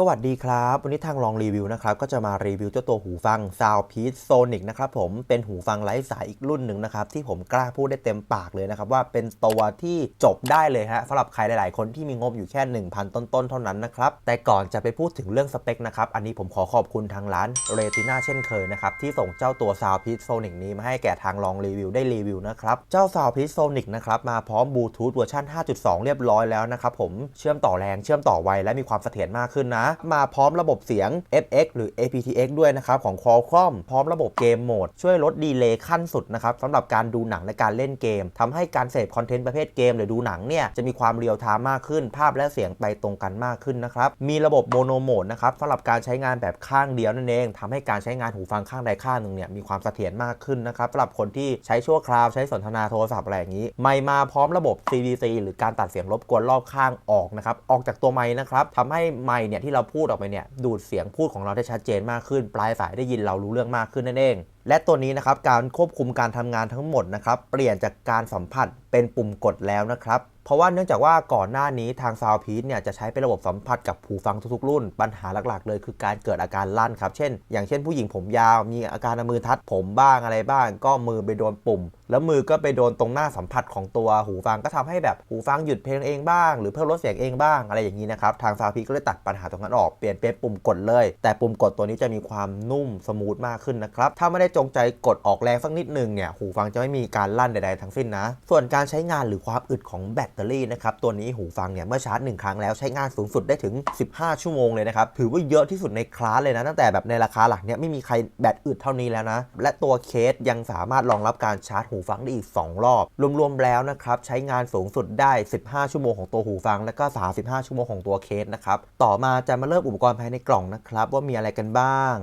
สวัสดีครับ วันนี้ทางลองรีวิวนะครับ ก็จะมารีวิวเจ้าตัวหูฟัง Soundpeace Sonic นะครับผมเป็นหูฟังไร้สายอีกรุ่นหนึ่งนะครับ ที่ผมกล้าพูดได้เต็มปากเลยนะครับ ว่าเป็นตัวที่จบได้เลยฮะสำหรับใครหลาย ๆ คนที่มีงบอยู่แค่ 1,000 ต้น ๆ เท่านั้นนะครับ แต่ก่อนจะไปพูดถึงเรื่องสเปคนะครับ อันนี้ผมขอขอบคุณทางร้าน Retina เช่นเคยนะครับ ที่ส่งเจ้าตัว Soundpeace Sonic นี้มาให้แก่ทางลองรีวิวได้รีวิวนะครับเจ้า Soundpeace Sonic นะครับมาพร้อมบลูทูธเวอร์ชัน5.2 เรียบร้อยแล้วนะครับผมเชื่อมต่อแรงเชื่อมต่อไวและมีความเสถียรมากขึ้นนะมาพร้อมระบบเสียง FX หรือ aptX ด้วยนะครับของ Qualcomm พร้อมระบบเกมโหมด ช่วยลดดีเลย์ขั้นสุดนะครับสำหรับการดูหนังและการเล่นเกมทำให้การเสพคอนเทนต์ประเภทเกม หรือดูหนังเนี่ยจะมีความเรียลไทม์มากขึ้น ภาพและเสียงไปตรงกันมากขึ้นนะครับมีระบบโมโนโหมดนะครับสำหรับการใช้งานแบบข้างเดียวนั่นเองทำให้การใช้งานหูฟังข้างใดข้างหนึ่งเนี่ยมีความเสถียรมากขึ้นนะครับสำหรับคนที่ใช้ชั่วคราวใช้สนทนาโทรศัพท์อะไรอย่างนี้ไมค์มาพร้อมระบบ CVC หรือการตัดเสียงรบกวนรอบข้างออกนะครับออกจากตัวไมค์นะครับทำให้ไมค์เนี่ยที่เราพูดออกไปเนี่ยดูดเสียงพูดของเราได้ชัดเจนมากขึ้น ปลายสายได้ยินเรารู้เรื่องมากขึ้นนั่นเอง และตัวนี้นะครับการควบคุมการทำงานทั้งหมดนะครับเปลี่ยนจากการสัมผัสเป็นปุ่มกดแล้วนะครับเพราะว่าเนื่องจากว่าก่อนหน้านี้ทาง Soundpeace เนี่ยจะใช้เป็นระบบสัมผัสกับหูฟังทุกๆรุ่น ปัญหาหลักๆ เลยคือการเกิดอาการลั่นครับ เช่น อย่างเช่นผู้หญิงผมยาวมีอาการมือทัดผมบ้างอะไรบ้าง ก็มือไปโดนปุ่ม แล้วมือก็ไปโดนตรงหน้าสัมผัสของตัวหูฟังก็ทำให้แบบหูฟังหยุดเพลงเองบ้าง หรือเพิ่มลดเสียงเองบ้างอะไรอย่างนี้นะครับทาง Soundpeace ก็เลยตัดปัญหาตรงนั้นออกเปลี่ยนเป็นปุ่มกดเลย แต่ปุ่มกดตัวนี้จะมีความนุ่มสมูทมากขึ้นนะครับถ้าไม่ได้จงใจกดออกแรงสักนิดนึงเนี่ยหูฟังจะไม่มีการลั่นใดๆทั้งสิ้นนะ ส่วนการใช้งานหรือความอึดของแบตเตอรี่นะครับตัวนี้หูฟังเนี่ยเมื่อชาร์จ 1 ครั้งแล้วใช้งานสูงสุดได้ถึง 15 ชั่วโมงเลยนะครับถือว่าเยอะที่สุดในคลาสเลยนะตั้งแต่แบบในราคาหลักเนี่ยไม่มีใครแบตอึดเท่านี้แล้วนะ และตัวเคสยังสามารถรองรับการชาร์จหูฟังได้อีก 2 รอบ รวมๆแล้วนะครับใช้งานสูงสุดได้ 15 ชั่วโมงของตัวหูฟัง และก็ 35 ชั่วโมงของตัวเคสนะครับต่อมาจะมาเริ่มอุปกรณ์ภายในกล่องนะครับว่ามีอะไรกันบ้าง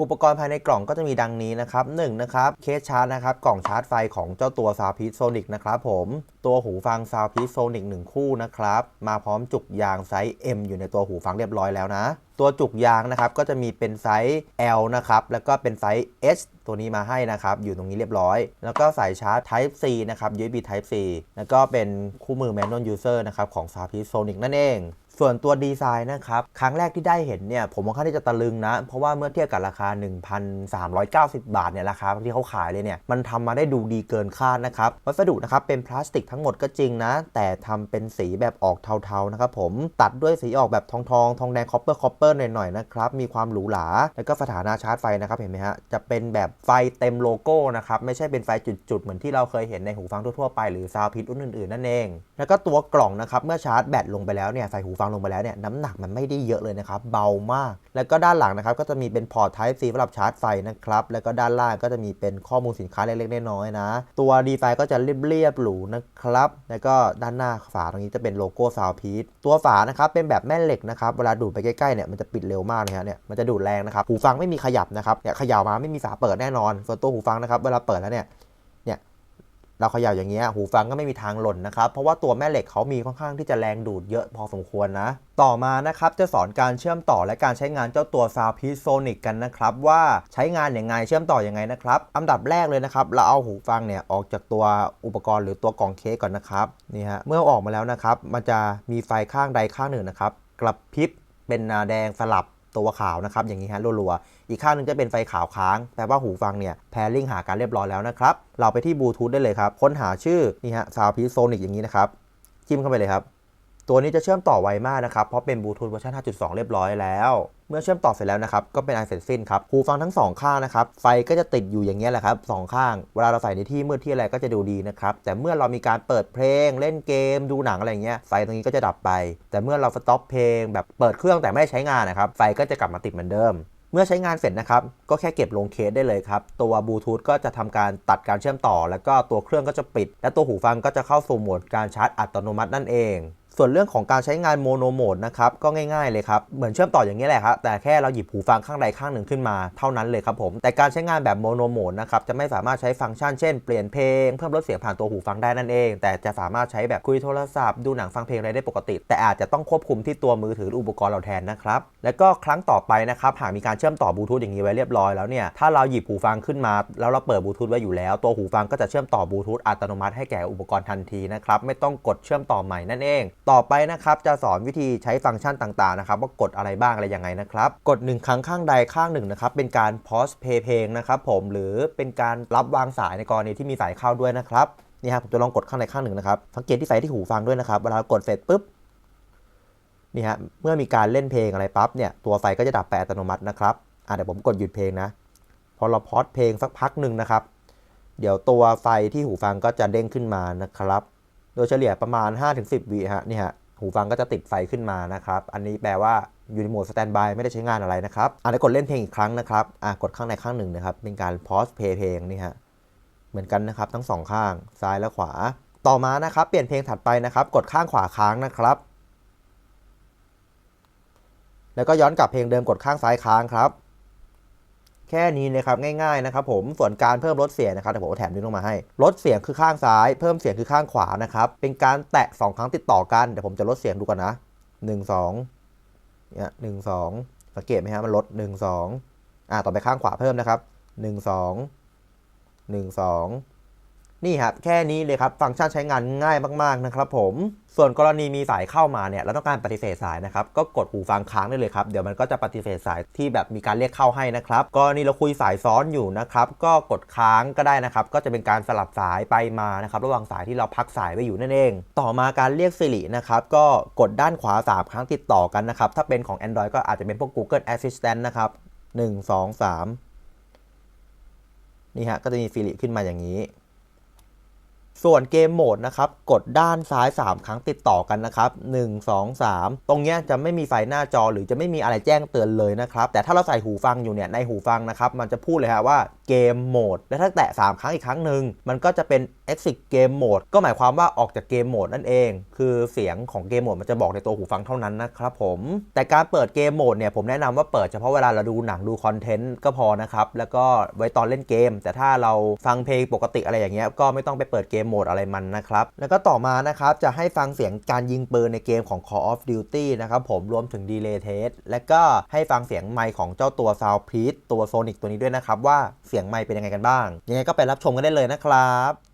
อุปกรณ์ภายในกล่องก็จะมีดังนี้นะครับ1นะครับเคสชาร์จนะครับกล่องชาร์จไฟของเจ้าตัว Soundpeace Sonic นะครับผมตัวหูฟัง Soundpeace Sonic 1คู่นะครับมาพร้อมจุกยางไซส์ M อยู่ในตัวหูฟังเรียบร้อยแล้วนะ ตัวจุกยางนะครับก็จะมีเป็นไซส์ L นะครับแล้วก็เป็นไซส์ H ตัวนี้มาให้นะครับอยู่ตรงนี้เรียบร้อย แล้วก็สายชาร์จ Type C นะครับ USB Type C แล้วก็เป็นคู่มือ Manual User นะครับของ Soundpeace Sonic นั่นเอง ส่วนตัวดีไซน์นะครับครั้งแรกที่ได้เห็นเนี่ยผมค่อนข้างที่จะตะลึงนะ เพราะว่าเมื่อเทียบกับราคา 1,390 บาทเนี่ยราคาที่เขาขายเลยเนี่ยมันทำมาได้ดูดีเกินคาดนะครับวัสดุนะครับเป็นพลาสติกทั้งหมดก็จริงนะ แต่ทำเป็นสีแบบออกเทาๆนะครับผมตัดด้วยสีออกแบบทองทองทองแดงคอปเปอร์คอปเปอร์หน่อยๆนะครับมีความหรูหราแล้วก็สถานะชาร์จไฟนะครับเห็นไหมฮะจะเป็นแบบไฟเต็มโลโก้นะครับไม่ใช่เป็นไฟจุดๆเหมือนที่เราเคยเห็นในหูฟังทั่วๆไปหรือซาวพิทรุ่นอื่นๆนั่นเอง แล้วก็ตัวกล่องนะครับเมื่อชาร์จแบตลงไปแล้วเนี่ยใส่หูฟังลงไปแล้วเนี่ยน้ำหนักมันไม่ได้เยอะเลยนะครับ เบามาก แล้วก็ด้านหลังนะครับก็จะมีเป็นพอร์ต Type C สำหรับชาร์จไฟนะครับ แล้วก็ด้านล่างก็จะมีเป็นข้อมูลสินค้าเล็กๆน้อยๆนะ ตัวดีไซน์ก็จะเรียบๆหรูนะครับ แล้วก็ด้านหน้าฝาตรงนี้จะเป็นโลโก้ Soundpeace ตัวฝานะครับเป็นแบบแม่เหล็กนะครับเวลาดูดไปใกล้ๆเนี่ยมันจะปิดเร็วมากเลยฮะเนี่ยมันจะดูดแรงนะครับหูฟังไม่มีขยับนะครับเนี่ยขยับมาไม่มีฝาเปิดแน่นอนส่วนตัวหูฟังนะครับเวลาเปิดแล้วเนี่ย เราเขย่าอย่างเงี้ยหูฟังก็ไม่มีทางหล่นนะครับ เพราะว่าตัวแม่เหล็กเขามีค่อนข้างที่จะแรงดูดเยอะพอสมควรนะ ต่อมานะครับจะสอนการเชื่อมต่อและการใช้งานเจ้าตัว Soundpeace Sonic กันนะครับว่าใช้งานอย่างไงเชื่อมต่ออยังไงนะครับอันดับแรกเลยนะครับ เราเอาหูฟังเนี่ยออกจากตัวอุปกรณ์หรือตัวกล่องเคสก่อนนะครับนี่ฮะเมื่อออกมาแล้วนะครับ มันจะมีไฟข้างใดข้างหนึ่งนะครับกระพริบเป็นแดงสลับ ตัวขาวนะครับอย่างนี้ฮะรัวๆ อีกข้างหนึงจะเป็นไฟขาวค้าง แปลว่าหูฟังเนี่ยแพริ่งหาการเรียบร้อยแล้วนะครับ เราไปที่บลูทูธได้เลยครับ ค้นหาชื่อนี่ฮะซาวพีโซนิกอย่างนี้นะครับ จิ้มเข้าไปเลยครับ ตัวนี้จะเชื่อมต่อไวมากนะครับ เพราะเป็นบลูทูธเวอร์ชัน5.2 เรียบร้อยแล้ว เมื่อเชื่อมต่อเสร็จแล้วนะครับ ก็เป็นอันเสร็จสิ้นครับหูฟังทั้ง 2 ข้างนะครับ ไฟก็จะติดอยู่อย่างเงี้ยแหละครับสองข้าง เวลาเราใส่ในที่มืดที่อะไรก็จะดูดีนะครับ แต่เมื่อเรามีการเปิดเพลง เล่นเกม ดูหนังอะไรเงี้ย ไฟตรงนี้ก็จะดับไป แต่เมื่อเราสต็อปเพลง แบบเปิดเครื่องแต่ไม่ได้ใช้งานนะครับ ไฟก็จะกลับมาติดเหมือนเดิมเมื่อใช้งานเสร็จนะครับ ก็แค่เก็บลงเคสได้เลยครับ ตัวบลูทูธก็จะทำการตัดการเชื่อมต่อ แล้วก็ตัวเครื่องก็จะปิด และตัวหูฟังก็จะเข้าสู่โหมดการชาร์จอัตโนมัตินั่นเอง ส่วนเรื่องของการใช้งานโมโนโหมดนะครับก็ง่ายๆเลยครับ เหมือนเชื่อมต่ออย่างนี้แหละครับแต่แค่เราหยิบหูฟังข้างใดข้างหนึ่งขึ้นมาเท่านั้นเลยครับผมแต่การใช้งานแบบโมโนโหมดนะครับจะไม่สามารถใช้ฟังก์ชันเช่นเปลี่ยนเพลงเพิ่มลดเสียงผ่านตัวหูฟังได้นั่นเอง แต่จะสามารถใช้แบบคุยโทรศัพท์ดูหนังฟังเพลงอะไรได้ปกติ แต่อาจจะต้องควบคุมที่ตัวมือถือออุปกรณ์เราแทนนะครับแล้วก็ครั้งต่อไปนะครับหากมีการเชื่อมต่อบลูทูธอย่างนี้ไว้เรียบร้อยแล้วเนี่ยถ้าเราหยิบหูฟังขึ้นมา แล้วเราเปิดบลูทูธไว้อยู่แล้ว ตัวหูฟังก็จะเชื่อมต่อบลูทูธอัตโนมัติให้แก่อุปกรณ์ทันทีนะครับไม่ต้องกดเชื่อมต่อใหม่นั่นเองต่อไปนะครับจะสอนวิธีใช้ฟังก์ชันต่างๆนะครับว่ากดอะไรบ้างอะไรยังไงนะครับ กด 1 ครั้งข้างใดข้างหนึ่งนะครับเป็นการ pause play เพลงนะครับผมหรือเป็นการรับวางสายในกรณีที่มีสายเข้าด้วยนะครับนี่ครับผมจะลองกดข้างใดข้างหนึ่งนะครับสังเกตที่สายที่หูฟังด้วยนะครับเวลากดเสร็จปุ๊บนี่ฮะเมื่อมีการเล่นเพลงอะไรปั๊บเนี่ยตัวไฟก็จะดับไปอัตโนมัตินะครับอะเดี๋ยวผมกดหยุดเพลงนะพอเราพอสเพลงสักพักหนึ่งนะครับ เดี๋ยวตัวไฟที่หูฟังก็จะเด้งขึ้นมานะครับ โดยเฉลี่ยประมาณ 5-10วิฮะนี่ฮะหูฟังก็จะติดไฟขึ้นมานะครับ อันนี้แปลว่าอยู่ในโหมดสแตนบายไม่ได้ใช้งานอะไรนะครับอะเดี๋ยวกดเล่นเพลงอีกครั้งนะครับอะกดข้างในข้างหนึ่งนะครับ เป็นการพอสเพลงเพลงนี่ฮะ เหมือนกันนะครับทั้งสองข้างซ้ายและขวา ต่อมานะครับ เปลี่ยนเพลงถัดไปนะครับ กดข้างขวาค้างนะครับ แล้วก็ย้อนกลับเพลงเดิมกดข้างซ้ายค้างครับ แค่นี้นะครับง่ายๆนะครับผมส่วนการเพิ่มลดเสียงนะครับเดี๋ยวผมแถมนี้ลงมาให้ลดเสียงคือข้างซ้าย เพิ่มเสียงคือข้างขวานะครับเป็นการแตะ 2 ครั้งติดต่อกันเดี๋ยวผมจะลดเสียงดูก่อนนะ1 2เนี่ยหนึ่งสองสังเกตไหมฮะมันลด 1 2อ่าต่อไปข้างขวาเพิ่มนะครับ 1 2 1 2 นี่ครับแค่นี้เลยครับฟังก์ชันใช้งานง่ายมากๆนะครับผมส่วนกรณีมีสายเข้ามาเนี่ยเราต้องการปฏิเสธสายนะครับก็กดหูฟังค้างได้เลยครับเดี๋ยวมันก็จะปฏิเสธสายที่แบบมีการเรียกเข้าให้นะครับกรณีเราคุยสายซ้อนอยู่นะครับก็กดค้างก็ได้นะครับก็จะเป็นการสลับสายไปมานะครับระหว่างสายที่เราพักสายไว้อยู่นั่นเอง ต่อมาการเรียก Siri นะครับก็กดด้านขวา 3 ครั้งติดต่อกันนะครับถ้าเป็นของ Android ก็อาจจะเป็นพวก Google Assistant นะครับ1 2 3 นี่ฮะก็จะมี Siri ขึ้นมาอย่างนี้ ส่วนเกมโหมดนะครับ กดด้านซ้าย 3 ครั้งติดต่อกันนะครับ 1 2 3 ตรงเนี้ยจะไม่มีไฟหน้าจอหรือจะไม่มีอะไรแจ้งเตือนเลยนะครับ แต่ถ้าเราใส่หูฟังอยู่เนี่ยในหูฟังนะครับ มันจะพูดเลยฮะว่าเกมโหมดและถ้าแตะ 3 ครั้งอีกครั้งหนึ่งมันก็จะเป็น exit เกมโหมดก็หมายความว่าออกจากเกมโหมดนั่นเอง คือเสียงของเกมโหมดมันจะบอกในตัวหูฟังเท่านั้นนะครับผม แต่การเปิดเกมโหมดเนี่ยผมแนะนำว่าเปิดเฉพาะเวลาเราดูหนังดูคอนเทนต์ก็พอนะครับ แล้วก็ไว้ตอนเล่นเกม แต่ถ้าเราฟังเพลงปกติอะไรอย่างเงี้ยก็ไม่ต้องไปเปิดเกมโหมดอะไรมันนะครับ แล้วก็ต่อมานะครับจะให้ฟังเสียงการยิงปืนในเกมของ Call of Duty นะครับผมรวมถึง Delay Test และก็ให้ฟังเสียงไมค์ของเจ้าตัว Sound p i e ตัว Sonic ตัวนี้ด้วยนะครับว่าเสียงไมค์เป็นยังไงกันบ้าง ยังไงก็ไปรับชมกันได้เลยนะครับ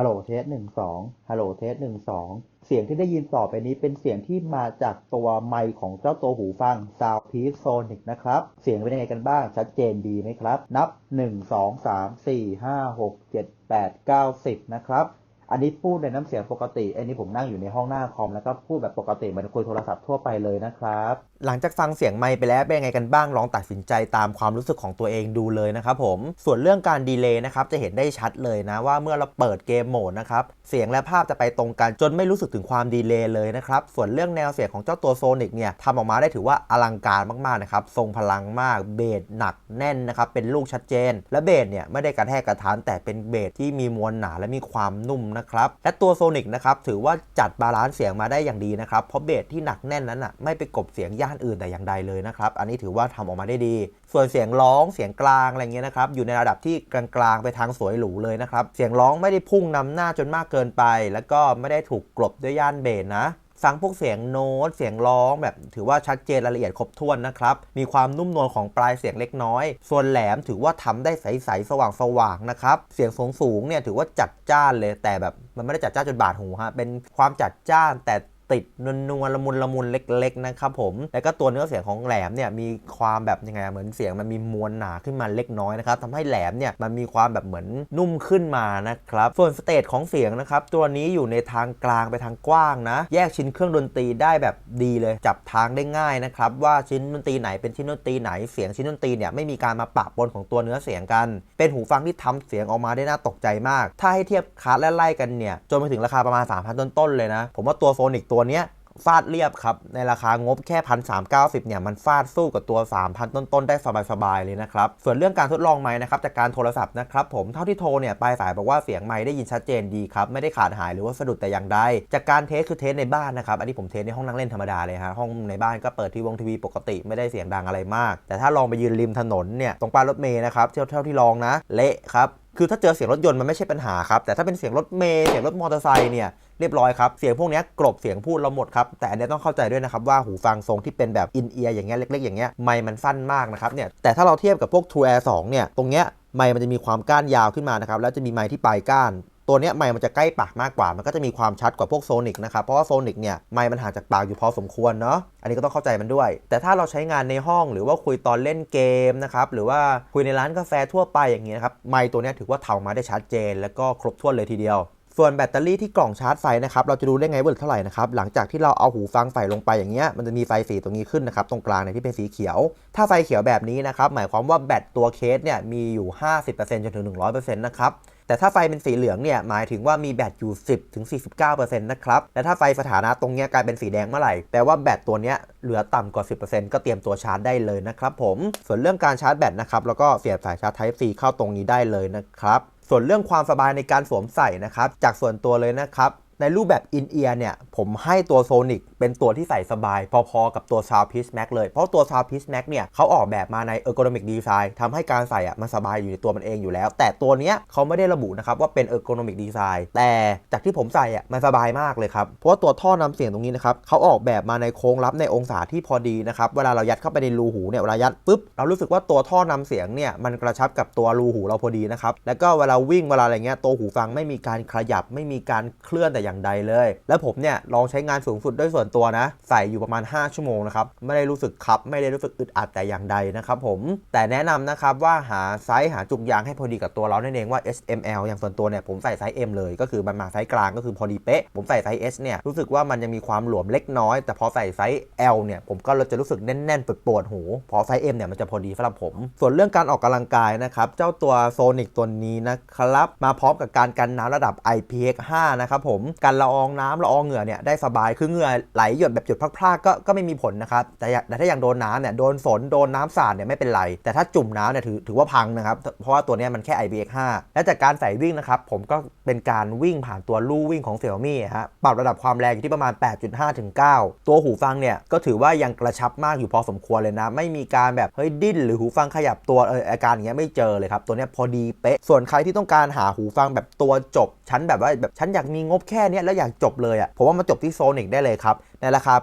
ฮัลโหลเทสหนึ่งสองฮัลโหลเทสหนึ่งสองเสียงที่ได้ยินต่อไปนี้เป็นเสียงที่มาจากตัวไมค์ของเจ้าตัวหูฟัง Soundpeace Sonic นะครับ เสียงเป็นยังไงกันบ้าง ชัดเจนดีไหมครับ นับ 1 2 3 4 5 6 7 8 9 10 นะครับ อันนี้พูดในน้ำเสียงปกติ อันนี้ผมนั่งอยู่ในห้องหน้าคอมแล้วก็พูดแบบปกติเหมือนคุยโทรศัพท์ทั่วไปเลยนะครับ หลังจากฟังเสียงไมค์ไปแล้วเป็นยังไงกันบ้างลองตัดสินใจตามความรู้สึกของตัวเองดูเลยนะครับผมส่วนเรื่องการดีเลย์นะครับจะเห็นได้ชัดเลยนะว่าเมื่อเราเปิดเกมโหมดนะครับเสียงและภาพจะไปตรงกันจนไม่รู้สึกถึงความดีเลย์เลยนะครับส่วนเรื่องแนวเสียงของเจ้าตัวโซนิกเนี่ยทำออกมาได้ถือว่าอลังการมากๆนะครับทรงพลังมากเบสหนักแน่นนะครับเป็นลูกชัดเจน และเบสเนี่ยไม่ได้กระแทกกระทานแต่เป็นเบสที่มีมวลหนาและมีความนุ่มนะครับและตัวโซนิกนะครับถือว่าจัดบาลานซ์เสียงมาได้อย่างดีนะครับเพราะเบสที่หนักแน่นนั้นอะไม่ไปกลบเสียงย่านอื่นแต่อย่างใดเลยนะครับ อันนี้ถือว่าทำออกมาได้ดี ส่วนเสียงร้องเสียงกลางอะไรเงี้ยนะครับอยู่ในระดับที่กลางๆไปทางสวยหรูเลยนะครับ เสียงร้องไม่ได้พุ่งนำหน้าจนมากเกินไป แล้วก็ไม่ได้ถูกกลบด้วยย่านเบสนะฟังพวกเสียงโน้ตเสียงร้องแบบถือว่าชัดเจนรายละเอียดครบถ้วนนะครับ มีความนุ่มนวลของปลายเสียงเล็กน้อย ส่วนแหลมถือว่าทำได้ใสๆสว่างๆนะครับ เสียงสูงสูงๆเนี่ยถือว่าจัดจ้านเลยแต่แบบมันไม่ได้จัดจ้านจนบาดหูฮะเป็นความจัดจ้านแต่ ติดนวลนวลละมุนละมุนเล็ก ๆ นะครับผม แล้วก็ตัวเนื้อเสียงของแหลมเนี่ยมีความแบบยังไงเหมือนเสียงมันมีมวลหนาขึ้นมาเล็กน้อยนะครับทำให้แหลมเนี่ยมันมีความแบบเหมือนนุ่มขึ้นมานะครับส่วนสเตจของเสียงนะครับตัวนี้อยู่ในทางกลางไปทางกว้างนะ แยกชิ้นเครื่องดนตรีได้แบบดีเลย จับทางได้ง่ายนะครับว่าชิ้นดนตรีไหนเป็นชิ้นดนตรีไหนเสียงชิ้นดนตรีเนี่ยไม่มีการมาปะปนของตัวเนื้อเสียงกัน เป็นหูฟังที่ทำเสียงออกมาได้น่าตกใจมาก ถ้าให้เทียบคัสและไล่กันเนี่ยจนไปถึงราคาประมาณ3,000ต้นๆเลยนะ ผมว่าตัวโฟนิกตัวเนี้ยฟาดเรียบครับ ในราคางบแค่พันสามเก้าสิบเนี่ยมันฟาดสู้กับตัว 3,000 ต้นๆ ได้สบายๆ เลยนะครับ ส่วนเรื่องการทดลองไม้นะครับจากการโทรศัพท์นะครับผมเท่าที่โทรเนี่ยปลายสายบอกว่าเสียงไม้ได้ยินชัดเจนดีครับ ไม่ได้ขาดหายหรือว่าสะดุดแต่อย่างใดจากการเทสคือเทสในบ้านนะครับ อันนี้ผมเทสในห้องนั่งเล่นธรรมดาเลยฮะห้องในบ้านก็เปิดทีวงทีวีปกติไม่ได้เสียงดังอะไรมาก แต่ถ้าลองไปยืนริมถนนเนี่ยตรงป้ายรถเมย์นะครับเท่าเท่าที่ลองนะเละครับ คือถ้าเจอเสียงรถยนต์มันไม่ใช่ปัญหาครับ แต่ถ้าเป็นเสียงรถเมย์เสียงรถมอเตอร์ไซค์เนี่ยเรียบร้อยครับ เสียงพวกนี้กรบเสียงพูดเราหมดครับ แต่อันนี้ต้องเข้าใจด้วยนะครับว่าหูฟังทรงที่เป็นแบบอินเอียร์อย่างเงี้ยเล็ก ๆ อย่างเงี้ยไมค์มันสั้นมากนะครับเนี่ยแต่ถ้าเราเทียบกับพวก True Air 2เนี่ยตรงเนี้ยไมค์มันจะมีความก้านยาวขึ้นมานะครับแล้วจะมีไม้ที่ปลายก้าน ตัวเนี้ยไมค์มันจะใกล้ปากมากกว่า มันก็จะมีความชัดกว่าพวกโซนิกนะครับ เพราะว่าโซนิกเนี่ยไมค์มันห่างจากปากอยู่พอสมควรเนาะ อันนี้ก็ต้องเข้าใจมันด้วย แต่ถ้าเราใช้งานในห้องหรือว่าคุยตอนเล่นเกมนะครับ หรือว่าคุยในร้านกาแฟทั่วไปอย่างเงี้ยครับ ไมค์ตัวเนี้ยถือว่าเถามาได้ชัดเจน แล้วก็ครบถ้วนเลยทีเดียว ส่วนแบตเตอรี่ที่กล่องชาร์จไฟนะครับ เราจะดูได้ไงว่าเหลือเท่าไหร่นะครับ หลังจากที่เราเอาหูฟังใส่ลงไปอย่างเงี้ย มันจะมีไฟสีตรงนี้ขึ้นนะครับ ตรงกลางเนี่ยที่เป็นสีเขียว ถ้าไฟเขียวแบบนี้นะครับ หมายความว่าแบตตัวเคสเนี่ยมีอยู่ 50%จนถึง 100%นะครับ แต่ถ้าไฟเป็นสีเหลืองเนี่ยหมายถึงว่ามีแบตอยู่ 10ถึง49%นะครับและถ้าไฟสถานะตรงเนี้ยกลายเป็นสีแดงเมื่อไหร่แปลว่าแบตตัวเนี้ยเหลือต่ำกว่า 10%ก็เตรียมตัวชาร์จได้เลยนะครับผมส่วนเรื่องการชาร์จแบตนะครับแล้วก็เสียบสายชาร์จ Type C เข้าตรงนี้ได้เลยนะครับส่วนเรื่องความสบายในการสวมใส่นะครับจากส่วนตัวเลยนะครับ ในรูปแบบอินเอียร์เนี่ย ผมให้ตัวโซนิกเป็นตัวที่ใส่สบาย พอๆ กับตัว Sound Peace Max เลย เพราะตัว Sound Peace Max เนี่ยเขาออกแบบมาใน ergonomic design ทำให้การใส่อะมันสบายอยู่ในตัวมันเองอยู่แล้ว แต่ตัวเนี้ยเขาไม่ได้ระบุนะครับว่าเป็น ergonomic design แต่จากที่ผมใส่อะมันสบายมากเลยครับ เพราะว่าตัวท่อนำเสียงตรงนี้นะครับเขาออกแบบมาในโค้งรับในองศาที่พอดีนะครับเวลาเรายัดเข้าไปในรูหูเนี่ยเวลายัดปุ๊บเรารู้สึกว่าตัวท่อนำเสียงเนี่ยมันกระชับกับตัวรูหูเราพอดีนะครับแล้วก็เวลาวิ่งเวลาอะไรเงี้ยตัวหูฟังไม่มีการขยับไม่มีการเคลื่อนแต่อย่างใดเลย แล้วผมเนี่ยลองใช้งานสูงสุดด้วยส่วนตัวนะ ใส่อยู่ประมาณ 5 ชั่วโมงนะครับ ไม่ได้รู้สึกคับ ไม่ได้รู้สึกอึดอัดแต่อย่างใดนะครับผม แต่แนะนำนะครับว่าหาไซส์หาจุกยางให้พอดีกับตัวเรานั่นเองว่า S M L อย่างส่วนตัวเนี่ยผมใส่ไซส์ M เลย ก็คือมันมาไซส์กลางก็คือพอดีเป๊ะ ผมใส่ไซส์ S เนี่ยรู้สึกว่ามันยังมีความหลวมเล็กน้อย แต่พอใส่ไซส์ L เนี่ยผมก็จะรู้สึกแน่นๆปวดๆหู พอไซส์ M เนี่ยมันจะพอดีสำหรับผม ส่วนเรื่องการออกกำลังกายนะครับเจ้าตัวโซนิกตัวนี้นะครับมาพร้อมกับการกันน้ำระดับ IPX5 นะครับผมกันละอองน้ำละอองเหงื่อเนี่ยได้สบายคือเหงื่อไหลหยดแบบหยดพรากๆก็ก็ไม่มีผลนะครับแต่แต่ถ้าอย่างโดนน้ำเนี่ยโดนฝนโดนน้ำสาดเนี่ยไม่เป็นไร แต่ถ้าจุ่มน้ำเนี่ยถือถือว่าพังนะครับ เพราะว่าตัวเนี้ยมันแค่ IPX5 และจากการใส่วิ่งนะครับผมก็เป็นการวิ่งผ่านตัวลู่วิ่งของ Xiaomi ฮะปรับระดับความแรงอยู่ที่ประมาณ 8.5ถึง9ตัวหูฟังเนี่ยก็ถือว่ายังกระชับมากอยู่พอสมควรเลยนะ ไม่มีการแบบเฮ้ยดิ้นหรือหูฟังขยับตัวเอออาการอย่างเงี้ยไม่เจอเลยครับตัวเนี้ยพอดีเป๊ะส่วนใครที่ต้องการหาหูฟังแบบตัวจบชั้นแบบว่าแบบชั้นอยากมีงบแค่นี้แล้วอยากจบเลยอะ่ะผมว่ามาจบที่โซนิกได้เลยครับ ในราคา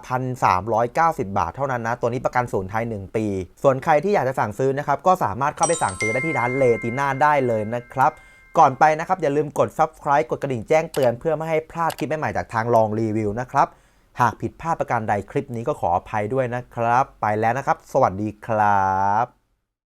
1,390 บาทเท่านั้นนะ ตัวนี้ประกันศูนย์ไทย 1 ปี ส่วนใครที่อยากจะสั่งซื้อนะครับก็สามารถเข้าไปสั่งซื้อได้ที่ร้านเลติน่าได้เลยนะครับก่อนไปนะครับอย่าลืมกด subscribe กดกระดิ่งแจ้งเตือนเพื่อไม่ให้พลาดคลิปใหม่ๆจากทางลองรีวิวนะครับหากผิดพลาดประการใดคลิปนี้ก็ขออภัยด้วยนะครับ ไปแล้วนะครับ สวัสดีครับ